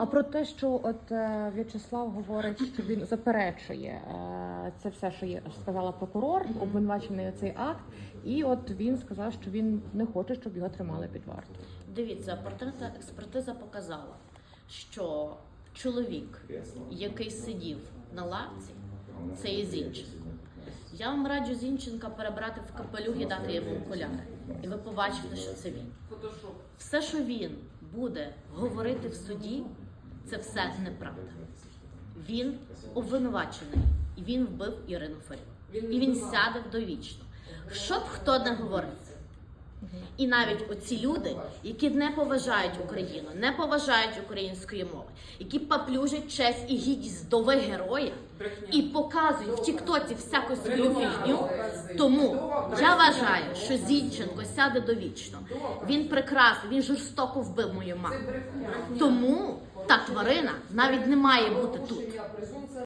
А про те, що от е, В'ячеслав говорить, що він заперечує е, це все, що є, сказала прокурор, обвинувачений цей акт, і от він сказав, що він не хоче, щоб його тримали під вартою. Дивіться, портретна експертиза показала, що чоловік, який сидів на лавці, це є Зінченко. Я вам раджу Зінченка перебрати в капелюх і дати йому окуляри. І ви побачите, що це він. Все, що він буде говорити в суді, це все неправда. Він обвинувачений, і він вбив Ірину Фаріон. І він сяде довічно. Що б хто не говорив. І навіть оці люди, які не поважають Україну, не поважають української мови, які паплюжать честь і гідність вдови героя і показують в Тіктоці всяку свою фігню. Тому я вважаю, що Зінченко сяде довічно. Він прекрасний, він жорстоко вбив мою маму. Тому та тварина навіть не має бути тут.